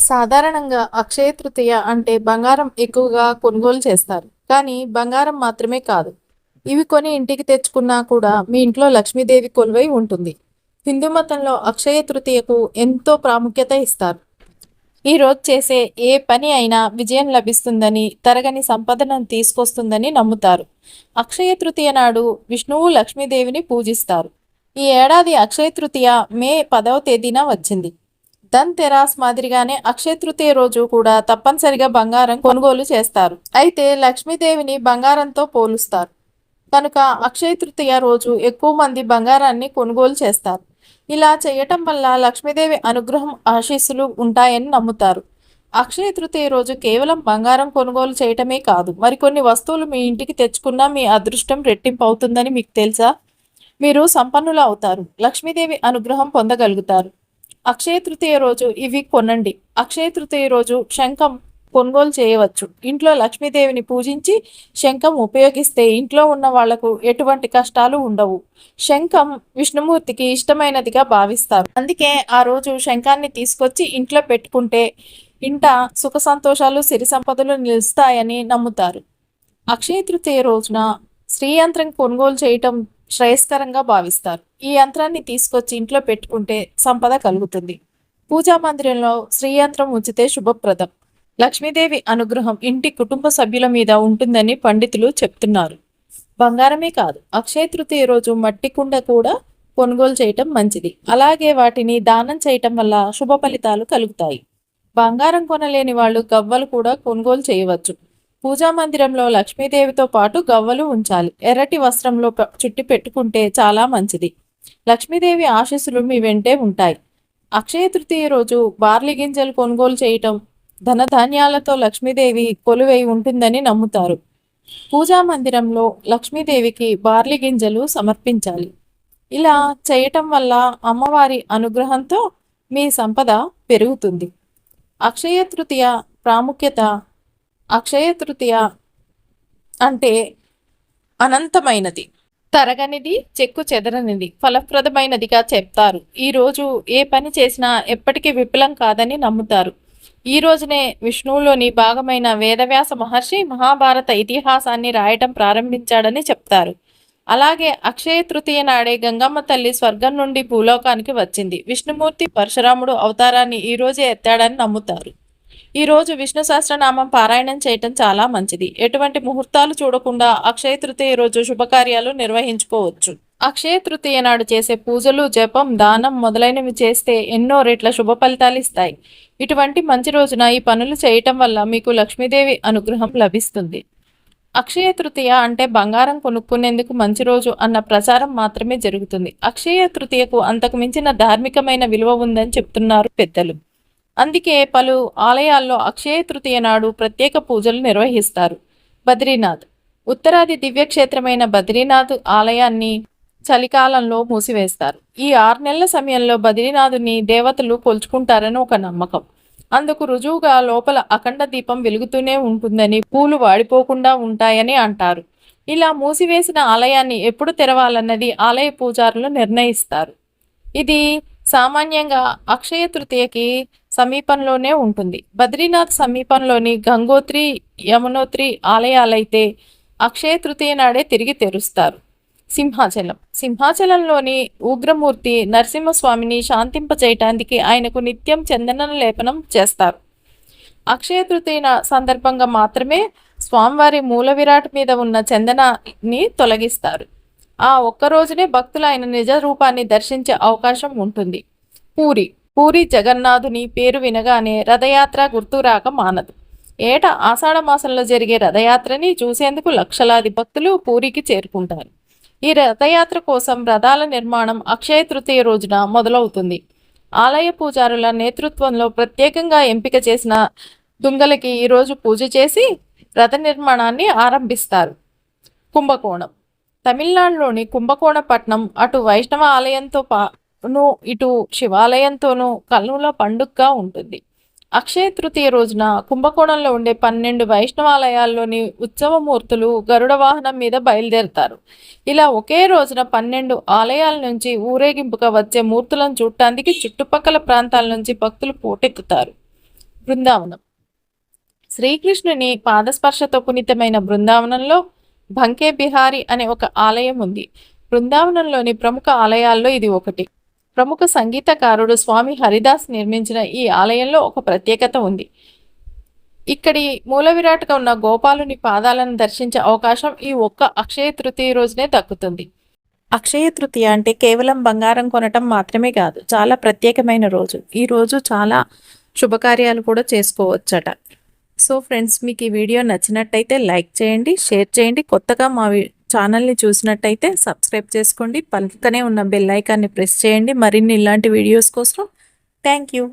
సాధారణంగా అక్షయ తృతీయ అంటే బంగారం ఎక్కువగా కొనుగోలు చేస్తారు. కానీ బంగారం మాత్రమే కాదు. ఇవి కొని ఇంటికి తెచ్చుకున్నా కూడా మీ ఇంట్లో లక్ష్మీదేవి కొలువై ఉంటుంది. హిందూ మతంలో అక్షయ తృతీయకు ఎంతో ప్రాముఖ్యత ఇస్తారు. ఈరోజు చేసే ఏ పని అయినా విజయం లభిస్తుందని తరగని సంపదను తీసుకొస్తుందని నమ్ముతారు. అక్షయ తృతీయ నాడు విష్ణువు లక్ష్మీదేవిని పూజిస్తారు. ఈ ఏడాది అక్షయ తృతీయ మే పదవ తేదీన వచ్చింది. ధన్ తెరాస్ మాదిరిగానే అక్షయ తృతీయ రోజు కూడా తప్పనిసరిగా బంగారం కొనుగోలు చేస్తారు. అయితే లక్ష్మీదేవిని బంగారంతో పోలుస్తారు. కనుక అక్షయ తృతీయ రోజు ఎక్కువ మంది బంగారాన్ని కొనుగోలు చేస్తారు. ఇలా చేయటం వల్ల లక్ష్మీదేవి అనుగ్రహం ఆశీస్సులు ఉంటాయని నమ్ముతారు. అక్షయ తృతీయ రోజు కేవలం బంగారం కొనుగోలు చేయటమే కాదు మరికొన్ని వస్తువులు మీ ఇంటికి తెచ్చుకున్నా మీ అదృష్టం రెట్టింపు అవుతుందని మీకు తెలుసా? మీరు సంపన్నులు అవుతారు. లక్ష్మీదేవి అనుగ్రహం పొందగలుగుతారు. అక్షయ తృతీయ రోజు ఇవి కొనండి. అక్షయ తృతీయ రోజు శంఖం కొనుగోలు చేయవచ్చు. ఇంట్లో లక్ష్మీదేవిని పూజించి శంఖం ఉపయోగిస్తే ఇంట్లో ఉన్న వాళ్ళకు ఎటువంటి కష్టాలు ఉండవు. శంఖం విష్ణుమూర్తికి ఇష్టమైనదిగా భావిస్తారు. అందుకే ఆ రోజు శంఖాన్ని తీసుకొచ్చి ఇంట్లో పెట్టుకుంటే ఇంట సుఖ సంతోషాలు సిరి సంపదలు నిలుస్తాయని నమ్ముతారు. అక్షయ తృతీయ రోజున శ్రీయంత్రం కొనుగోలు చేయటం శ్రేయస్కరంగా భావిస్తారు. ఈ యంత్రాన్ని తీసుకొచ్చి ఇంట్లో పెట్టుకుంటే సంపద కలుగుతుంది. పూజా మందిరంలో శ్రీ యంత్రం ఉంచితే శుభప్రదం. లక్ష్మీదేవి అనుగ్రహం ఇంటి కుటుంబ సభ్యుల మీద ఉంటుందని పండితులు చెప్తున్నారు. బంగారమే కాదు అక్షయ తృతీయ రోజు మట్టి కుండ కూడా కొనుగోలు చేయటం మంచిది. అలాగే వాటిని దానం చేయటం వల్ల శుభ ఫలితాలు కలుగుతాయి. బంగారం కొనలేని వాళ్ళు గవ్వలు కూడా కొనుగోలు చేయవచ్చు. పూజా మందిరంలో లక్ష్మీదేవితో పాటు గవ్వలు ఉంచాలి. ఎర్రటి వస్త్రంలో చుట్టి పెట్టుకుంటే చాలా మంచిది. లక్ష్మీదేవి ఆశీస్సులు మీ వెంటే ఉంటాయి. అక్షయ తృతీయ రోజు బార్లీ గింజలు కొనుగోలు చేయటం ధనధాన్యాలతో లక్ష్మీదేవి కొలువై ఉంటుందని నమ్ముతారు. పూజా మందిరంలో లక్ష్మీదేవికి బార్లీ గింజలు సమర్పించాలి. ఇలా చేయటం వల్ల అమ్మవారి అనుగ్రహంతో మీ సంపద పెరుగుతుంది. అక్షయ తృతీయ ప్రాముఖ్యత అక్షయ తృతీయ అంటే అనంతమైనది. తరగనిది చెక్కు చెదరనిది ఫలప్రదమైనదిగా చెప్తారు. ఈరోజు ఏ పని చేసినా ఎప్పటికీ విఫలం కాదని నమ్ముతారు. ఈ రోజునే విష్ణువులోని భాగమైన వేదవ్యాస మహర్షి మహాభారత ఇతిహాసాన్ని రాయటం ప్రారంభించాడని చెప్తారు. అలాగే అక్షయ తృతీయ నాడే గంగమ్మ తల్లి స్వర్గం నుండి భూలోకానికి వచ్చింది. విష్ణుమూర్తి పరశురాముడు అవతారాన్ని ఈరోజే ఎత్తాడని నమ్ముతారు. ఈరోజు విష్ణు సహస్రనామం పారాయణం చేయటం చాలా మంచిది. ఎటువంటి ముహూర్తాలు చూడకుండా అక్షయ తృతీయ రోజు శుభకార్యాలు నిర్వహించుకోవచ్చు. అక్షయ తృతీయ నాడు చేసే పూజలు జపం దానం మొదలైనవి చేస్తే ఎన్నో రెట్ల శుభ ఫలితాలు ఇస్తాయి. ఇటువంటి మంచి రోజున ఈ పనులు చేయటం వల్ల మీకు లక్ష్మీదేవి అనుగ్రహం లభిస్తుంది. అక్షయ తృతీయ అంటే బంగారం కొనుక్కునేందుకు మంచి రోజు అన్న ప్రచారం మాత్రమే జరుగుతుంది. అక్షయ తృతీయకు అంతకు మించిన ధార్మికమైన విలువ ఉందని చెప్తున్నారు పెద్దలు. అందుకే పలు ఆలయాల్లో అక్షయ తృతీయ నాడు ప్రత్యేక పూజలు నిర్వహిస్తారు. బద్రీనాథ్. ఉత్తరాది దివ్యక్షేత్రమైన బద్రీనాథ్ ఆలయాన్ని చలికాలంలో మూసివేస్తారు. ఈ ఆరు నెలల సమయంలో బద్రీనాథుని దేవతలు కొలుచుకుంటారని ఒక నమ్మకం. అందుకు రుజువుగా లోపల అఖండ దీపం వెలుగుతూనే ఉంటుందని పూలు వాడిపోకుండా ఉంటాయని అంటారు. ఇలా మూసివేసిన ఆలయాన్ని ఎప్పుడు తెరవాలన్నది ఆలయ పూజారులు నిర్ణయిస్తారు. ఇది సామాన్యంగా అక్షయ తృతీయకి సమీపంలోనే ఉంటుంది. బద్రీనాథ్ సమీపంలోని గంగోత్రి యమునోత్రి ఆలయాలైతే అక్షయ తృతీయ నాడే తిరిగి తెరుస్తారు. సింహాచలం. సింహాచలంలోని ఉగ్రమూర్తి నరసింహస్వామిని శాంతింపచేయటానికి ఆయనకు నిత్యం చందన లేపనం చేస్తారు. అక్షయ తృతీయ సందర్భంగా మాత్రమే స్వామివారి మూల విరాట్ మీద ఉన్న చందనాన్ని తొలగిస్తారు. ఆ ఒక్క రోజునే భక్తులు ఆయన నిజ రూపాన్ని దర్శించే అవకాశం ఉంటుంది. పూరి. పూరి జగన్నాథుని పేరు వినగానే రథయాత్ర గుర్తు రాక మానదు ఏట ఆషాఢ మాసంలో జరిగే రథయాత్రని చూసేందుకు లక్షలాది భక్తులు పూరికి చేరుకుంటారు. ఈ రథయాత్ర కోసం రథాల నిర్మాణం అక్షయ తృతీయ రోజున మొదలవుతుంది. ఆలయ పూజారుల నేతృత్వంలో ప్రత్యేకంగా ఎంపిక చేసిన దుంగలకి ఈరోజు పూజ చేసి రథ నిర్మాణాన్ని ఆరంభిస్తారు. కుంభకోణం. తమిళనాడులోని కుంభకోణపట్నం అటు వైష్ణవ ఆలయంతో పా ను ఇటు శివాలయంతోనూ కల్నూలో పండుగగా ఉంటుంది. అక్షయ తృతీయ రోజున కుంభకోణంలో ఉండే పన్నెండు వైష్ణవాలయాల్లోని ఉత్సవమూర్తులు గరుడ వాహనం మీద బయలుదేరుతారు. ఇలా ఒకే రోజున పన్నెండు ఆలయాల నుంచి ఊరేగింపుగా వచ్చే మూర్తులను చూడటానికి చుట్టుపక్కల ప్రాంతాల నుంచి భక్తులు పోటెత్తుతారు బృందావనం. శ్రీకృష్ణుని పాదస్పర్శతో పునీతమైన బృందావనంలో బంకే బిహారీ అనే ఒక ఆలయం ఉంది. బృందావనంలోని ప్రముఖ ఆలయాల్లో ఇది ఒకటి. ప్రముఖ సంగీతకారుడు స్వామి హరిదాస్ నిర్మించిన ఈ ఆలయంలో ఒక ప్రత్యేకత ఉంది. ఇక్కడి మూల విరాట్గా ఉన్న గోపాలుని పాదాలను దర్శించే అవకాశం ఈ ఒక్క అక్షయ తృతీయ రోజునే దక్కుతుంది. అక్షయ తృతీయ అంటే కేవలం బంగారం కొనటం మాత్రమే కాదు చాలా ప్రత్యేకమైన రోజు. ఈ రోజు చాలా శుభకార్యాలు కూడా చేసుకోవచ్చట. సో ఫ్రెండ్స్ మీకు ఈ వీడియో నచ్చినట్టయితే లైక్ చేయండి షేర్ చేయండి. కొత్తగా మా వి- ఛానల్ని చూసినట్టయితే సబ్స్క్రైబ్ చేసుకోండి. పక్కనే ఉన్న బెల్ ఐకాన్ని ప్రెస్ చేయండి. మరిన్ని ఇలాంటి వీడియోస్ కోసం థ్యాంక్ యూ